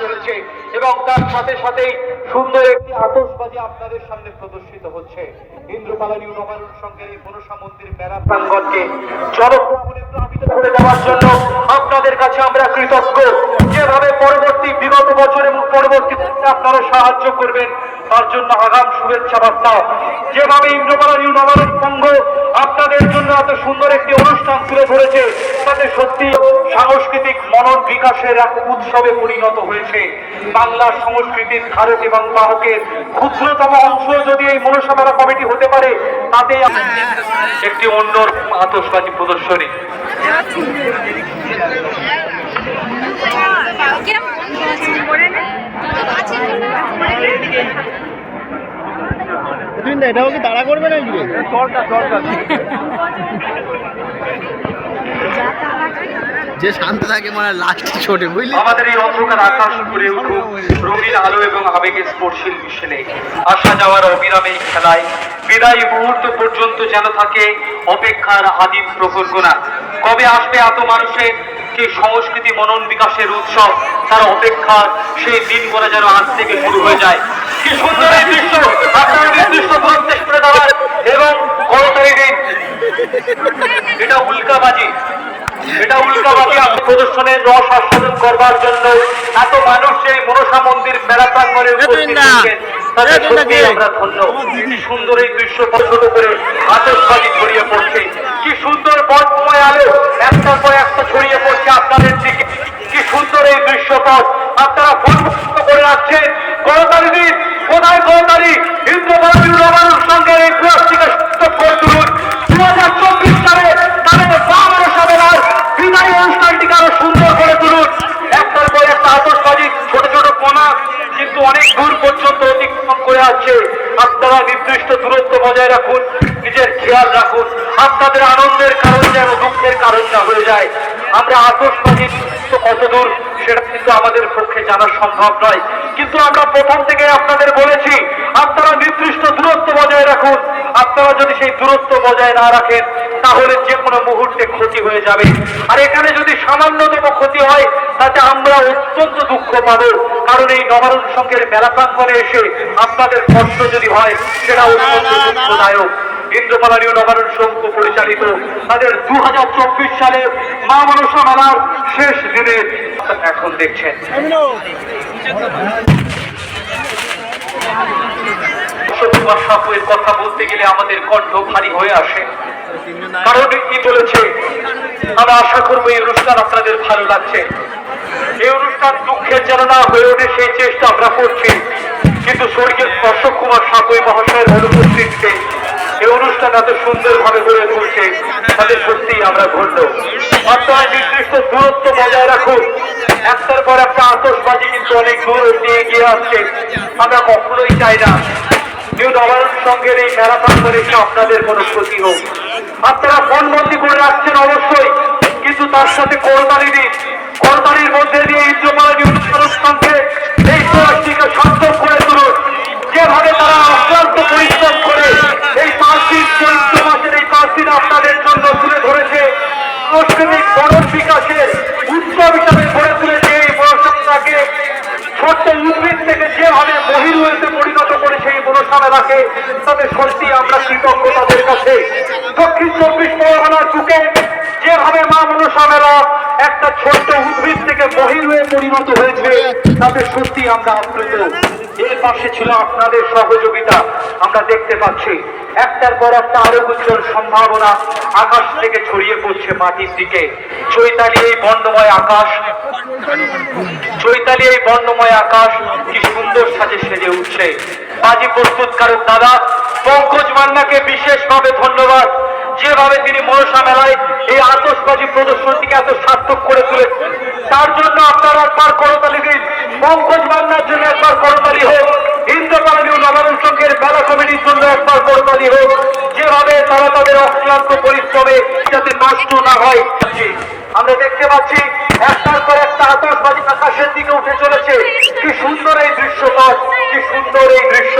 চলেছে এবং তার সাথে সাথেই সুন্দর একটি আতশবাজি আপনাদের সামনে প্রদর্শিত হচ্ছে। ইন্দ্রপালানি নবায়ন সঙ্গে এই মনসা মন্দির মেলা প্রাঙ্গণকে জনপ্রাঙ্গণে প্লাবিত করে দেওয়ার জন্য আপনাদের কাছে আমরা কৃতজ্ঞ। যেভাবে পরবর্তী, বিগত বছর এবং পরবর্তী বছরে আপনারা সাহায্য করবেন, তার জন্য আগাম শুভেচ্ছা বার্তা। যেভাবে ইন্দ্রপালানি নবায়ন সংঘ আপনাদের জন্য এত সুন্দর একটি অনুষ্ঠান তুলে ধরেছে, তাতে সত্যি সাংস্কৃতিক মনন বিকাশের এক উৎসবে পরিণত হয়েছে। বাংলার সংস্কৃতির ধারক এবং বাহকের ক্ষুদ্রতম অংশ যদি এই মনসামেলা কমিটি হতে পারে তাতে একটি অন্য আতসবাজি প্রদর্শনী। এটাও কি তাড়া করবে নাকি যে শান্ত থাকে মানে লাস্টে ছোটে, বুঝলি? আমাদের এই অন্ধকার আকাশ উপরে উঠুক, রঙিন আলো এবং আবেগে স্পর্শীল মিশনে আসা যাওয়ার অবিরামে খেলায়, বিদায়ী মুহূর্ত পর্যন্ত যেন থাকে অপেক্ষার আদিম প্রকল্পনা। কবে আসবে এত মানুষের সেই সংস্কৃতি মনন বিকাশের উৎসব, তার অপেক্ষা সেই দিনগুলো যেন আজ থেকে শুরু হয়ে যায়। কি সুন্দর এই দৃশ্য! আপনারা নির্দিষ্ট এবং প্রদর্শনের রস আস্বাদন করবার জন্য এত মানুষ মনসা মন্দির মেলা প্রাঙ্গণে উপস্থিত হয়েছেন। তাদের সত্যি আমরা ধন্য। কি সুন্দর এই দৃশ্য করে আতসবাজি ছড়িয়ে পড়ছে। কি সুন্দর বর্তময় আলো একটার পর একটা ছড়িয়ে পড়ছে আপনাদের দিকে। কি সুন্দর এই দৃশ্যপট আপনারা ফোন করে রাখছেন করতালি দিন কোথায় করতালি ইন্দ্রবাদী রবানুর সঙ্গে এই প্লাস্টিকের করে তুলুন দু হাজার চব্বিশ সালে তাদের বাংলা সবেলার বিদায়ী অনুষ্ঠানটিকে আরও সুন্দর করে তুলুন একটার পর একটা আতসবাজি ছোট ছোট কোনা কিন্তু অনেক দূর পর্যন্ত অতিক্রম করে আছে আপনারা নির্দিষ্ট দূরত্ব বজায় রাখুন, নিজের খেয়াল রাখুন। আপনাদের আনন্দের কারণ যেন দুঃখের কারণ না হয়ে যায়। আমরা আকস্মিক কতদূর কত দূর সেটা কিন্তু আমাদের পক্ষে জানা সম্ভব নয়। কিন্তু আমরা প্রথম থেকে আপনাদের বলেছি, আপনারা নির্দিষ্ট দূরত্ব বজায় রাখুন। আপনারা যদি সেই দূরত্ব বজায় না রাখেন তাহলে যে কোনো মুহূর্তে ক্ষতি হয়ে যাবে। আর এখানে যদি সামান্যতম ক্ষতি হয় তাতে আমরা অত্যন্ত দুঃখ পাবো। কারণ এই নবারণ সঙ্গের মেলা প্রাঙ্গণে এসে আপনাদের কষ্ট যদি হয় সেটা অত্যন্ত দুঃখদায়ক। ইন্দ্রপালানীয় নবারণ সংঘ পরিচালিত তাদের দু হাজার চব্বিশ সালের মা মনসা মেলার শেষ দিনে এখন দেখছেন। কথা বলতে গেলে আমাদের কণ্ঠ ভারী হয়ে আসে। কারণ কি বলেছে? আমরা আশা করব এই অনুষ্ঠান আপনাদের ভালো লাগছে। এই অনুষ্ঠান দুঃখের যেন না হয়ে ওঠে, সেই চেষ্টা আমরা করছি। কিন্তু স্বর্গের অশোক কুমার সাপুই মহাশয়ের অনুপস্থিতিতে এই অনুষ্ঠান এত সুন্দরভাবে গড়ে তুলছে তাদের সত্যিই আমরা ধন্য। আপনারা নির্দিষ্ট দূরত্ব বজায় রাখুন। একটার পর একটা আতসবাজি কিন্তু অনেক দূর অব্দি এগিয়ে আসছে। আমরা কখনোই চাই না। নিউ নবায়ন সঙ্গের এই মেলা প্রাঙ্গণে আপনাদের কোনো ক্ষতি হোক? আপনারা ফোনবন্দি করে রাখছেন অবশ্যই। কিন্তু তার সাথে করতালি দিন করতালির মধ্যে দিয়ে ইন্দ্রপালা মেলাকে তাদের সত্যি আমরা কৃতজ্ঞ তাদের কাছে। দক্ষিণ চব্বিশ পরগনার বুকে যেভাবে মা মনসা মেলা একটা ছোট্ট উদ্ভিদ থেকে বহির হয়ে পরিণত হয়েছে তাদের সত্যি আমরা আপ্লুত। এর পাশে ছিল আপনাদের সহযোগিতা, আমরা দেখতে পাচ্ছি। একটার পর একটা আরও উজ্জ্বল সম্ভাবনা আকাশ থেকে ছড়িয়ে পড়ছে মাটির দিকে। চৈতালি এই বর্ণময় আকাশ, চৈতালি এই বর্ণময় আকাশ কি সুন্দর সাজে সেজে উঠছে। বাজি প্রস্তুতকারক দাদা, পঙ্কজ মান্নাকে বিশেষভাবে ধন্যবাদ। যেভাবে তিনি মনসা মেলায় এই আতসবাজি প্রদর্শনটিকে এত সার্থক করে তুলে তার জন্য আপনারা একবার করতালি দিন। পঙ্কজ মান্নার জন্য একবার করতালি হোক ইন্দ্রপালীয় নবায়ন সংঘের মেলা কমিটির জন্য একবার করতালি হোক। যেভাবে তারা তাদের অক্লান্ত পরিশ্রমে যাতে নষ্ট না হয়, আমরা দেখতে পাচ্ছি একটার পর একটা আতসবাজি আকাশের দিকে উঠে চলেছে কি সুন্দর এই দৃশ্যপট কি সুন্দর এই দৃশ্য